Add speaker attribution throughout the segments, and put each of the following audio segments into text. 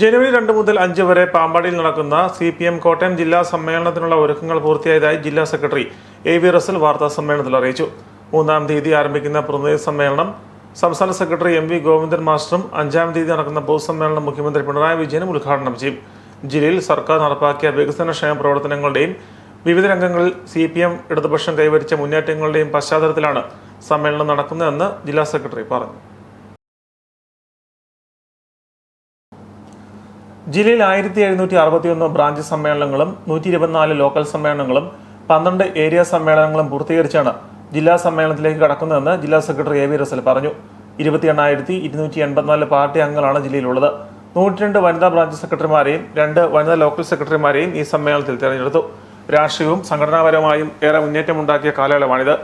Speaker 1: ജനുവരി രണ്ട് മുതൽ അഞ്ച് വരെ പാമ്പാടിയിൽ നടക്കുന്ന സി പി എം കോട്ടയം ജില്ലാ സമ്മേളനത്തിനുള്ള ഒരുക്കങ്ങൾ പൂർത്തിയായതായി ജില്ലാ സെക്രട്ടറി എ വി റസൽ വാർത്താ സമ്മേളനത്തിൽ അറിയിച്ചു. മൂന്നാം തീയതി ആരംഭിക്കുന്ന പ്രതിനിധി സമ്മേളനം സംസ്ഥാന സെക്രട്ടറി എം വി ഗോവിന്ദൻ മാസ്റ്ററും അഞ്ചാം തീയതി നടക്കുന്ന പൊതുസമ്മേളനം മുഖ്യമന്ത്രി പിണറായി വിജയനും ഉദ്ഘാടനം ചെയ്യും. ജില്ലയിൽ സർക്കാർ നടപ്പാക്കിയ വികസനക്ഷേമ പ്രവർത്തനങ്ങളുടെയും വിവിധ രംഗങ്ങളിൽ സി പി എം ഇടതുപക്ഷം കൈവരിച്ച മുന്നേറ്റങ്ങളുടെയും പശ്ചാത്തലത്തിലാണ് സമ്മേളനം നടക്കുന്നതെന്ന് ജില്ലാ സെക്രട്ടറി പറഞ്ഞു. ജില്ലയിൽ ആയിരത്തി എഴുന്നൂറ്റി അറുപത്തിയൊന്ന് ബ്രാഞ്ച് സമ്മേളനങ്ങളും നൂറ്റി ഇരുപത്തിനാല് ലോക്കൽ സമ്മേളനങ്ങളും പന്ത്രണ്ട് ഏരിയ സമ്മേളനങ്ങളും പൂർത്തീകരിച്ചാണ് ജില്ലാ സമ്മേളനത്തിലേക്ക് കടക്കുന്നതെന്ന് ജില്ലാ സെക്രട്ടറി എ വി റസൽ പറഞ്ഞു. ഇരുപത്തി എണ്ണായിരത്തി ഇരുന്നൂറ്റി എൺപത്തിനാല് പാർട്ടി അംഗങ്ങളാണ് ജില്ലയിലുള്ളത്. നൂറ്റിരണ്ട് വനിതാ ബ്രാഞ്ച് സെക്രട്ടറിമാരെയും രണ്ട് വനിതാ ലോക്കൽ സെക്രട്ടറിമാരെയും ഈ സമ്മേളനത്തിൽ തെരഞ്ഞെടുത്തു. രാഷ്ട്രീയവും സംഘടനാപരമായും ഏറെ മുന്നേറ്റമുണ്ടാക്കിയ കാലയളവാണിത്.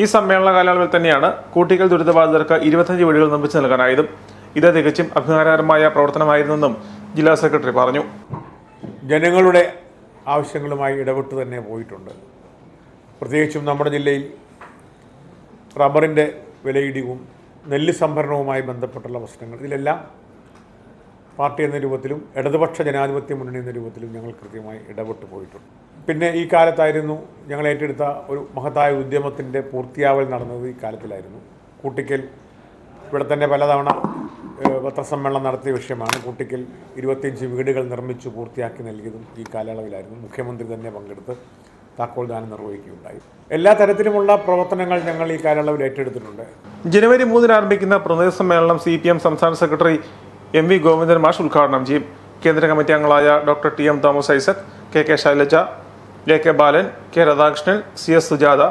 Speaker 1: ഈ സമ്മേളന കാലയളവിൽ തന്നെയാണ് കൂട്ടിക്കൽ ദുരിതബാധിതർക്ക് ഇരുപത്തഞ്ച് വീടുകൾ നിർമ്മിച്ചു നൽകാനായതും. ഇത് തികച്ചും അഭിമാനകരമായ പ്രവർത്തനമായിരുന്നെന്നും ജില്ലാ സെക്രട്ടറി പറഞ്ഞു.
Speaker 2: ജനങ്ങളുടെ ആവശ്യങ്ങളുമായി ഇടപെട്ട് തന്നെ പോയിട്ടുണ്ട്. പ്രത്യേകിച്ചും നമ്മുടെ ജില്ലയിൽ റബ്ബറിന്റെ വിലയിടിവും നെല്ല് സംഭരണവുമായി ബന്ധപ്പെട്ടുള്ള പ്രശ്നങ്ങൾ ഇതിലെല്ലാം പാർട്ടി എന്ന രൂപത്തിലും ഇടതുപക്ഷ ജനാധിപത്യ മുന്നണി എന്ന രൂപത്തിലും ഞങ്ങൾ കൃത്യമായി ഇടപെട്ട് പോയിട്ടുണ്ട്. പിന്നെ ഈ കാലത്തായിരുന്നു ഞങ്ങൾ ഏറ്റെടുത്ത ഒരു മഹത്തായ ഉദ്യമത്തിന്റെ പൂർത്തിയാവൽ നടന്നത് ഈ കാലത്തിലായിരുന്നു. കൂട്ടിക്കൽ ഇവിടെ തന്നെ പലതവണ പത്രസമ്മേളനം നടത്തിയ വിഷയമാണ്. കൂട്ടിക്കൽ ഇരുപത്തിയഞ്ച് വീടുകൾ നിർമ്മിച്ച് പൂർത്തിയാക്കി നൽകിയതും ഈ കാലയളവിലായിരുന്നു. മുഖ്യമന്ത്രി തന്നെ പങ്കെടുത്ത് താക്കോൽദാനം നിർവഹിക്കുകയുണ്ടായി. എല്ലാ തരത്തിലുമുള്ള പ്രവർത്തനങ്ങൾ ഞങ്ങൾ ഈ കാലയളവിൽ ഏറ്റെടുത്തിട്ടുണ്ട്.
Speaker 1: ജനുവരി മൂന്നിന് ആരംഭിക്കുന്ന പ്രതിനിധി സമ്മേളനം സി പി എം സംസ്ഥാന സെക്രട്ടറി എം വി ഗോവിന്ദൻ മാഷ് ഉദ്ഘാടനം ചെയ്യും. കേന്ദ്ര കമ്മിറ്റി അംഗങ്ങളായ doctor T M Thomas Isaac K K Shailaja A K Balan K Radhakrishnan C S Sujatha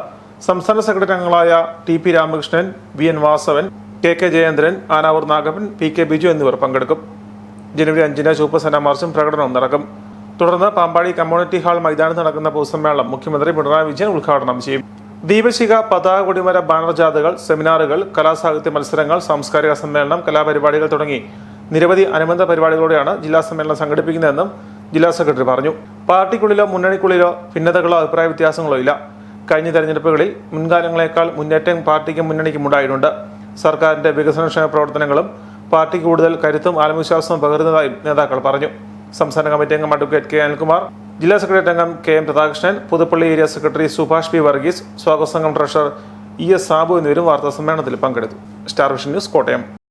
Speaker 1: സംസ്ഥാന സെക്രട്ടറി അംഗങ്ങളായ T P Ramakrishnan V N Vasavan K K Jayendran Anavoor Nagappan P K Biju എന്നിവർ പങ്കെടുക്കും. ജനുവരി അഞ്ചിന് ശൂപ്പസേന സേന മാർച്ചും പ്രകടനവും നടക്കും. തുടർന്ന് പാമ്പാടി കമ്മ്യൂണിറ്റി ഹാൾ മൈതാനത്ത് നടക്കുന്ന പൊതുസമ്മേളനം മുഖ്യമന്ത്രി പിണറായി വിജയൻ ഉദ്ഘാടനം ചെയ്യും. ദീപശിഖ പതാക കൊടിമര ബാനർ ജാഥകൾ സെമിനാറുകൾ കലാസാഹിത്യ മത്സരങ്ങൾ സാംസ്കാരിക സമ്മേളനം കലാപരിപാടികൾ തുടങ്ങി നിരവധി അനുബന്ധ പരിപാടികളോടെയാണ് ജില്ലാ സമ്മേളനം സംഘടിപ്പിക്കുന്നതെന്നും ജില്ലാ സെക്രട്ടറി പറഞ്ഞു. പാർട്ടിക്കുള്ളിലോ മുന്നണിക്കുള്ളിലോ ഭിന്നതകളോ അഭിപ്രായ വ്യത്യാസങ്ങളോ ഇല്ല. കഴിഞ്ഞ തെരഞ്ഞെടുപ്പുകളിൽ മുൻകാലങ്ങളെക്കാൾ മുന്നേറ്റം പാർട്ടിക്കും മുന്നണിക്കും ഉണ്ടായിട്ടുണ്ട്. സർക്കാരിന്റെ വികസനക്ഷേമ പ്രവർത്തനങ്ങളും പാർട്ടി കൂടുതൽ കരുത്തും ആത്മവിശ്വാസവും പകരുന്നതായും നേതാക്കൾ പറഞ്ഞു. സംസ്ഥാന കമ്മിറ്റി അംഗം അഡ്വക്കേറ്റ് കെ. അനിൽകുമാർ ജില്ലാ സെക്രട്ടറി അംഗം K. M. Radhakrishnan Puthuppally area secretary Subhash P. Varghese സ്വാഗത സംഘം ട്രഷറർ ഇ. എസ്. സാബു എന്നിവരും വാർത്താ സമ്മേളനത്തിൽ പങ്കെടുത്തു. Star Vision news Kottayam.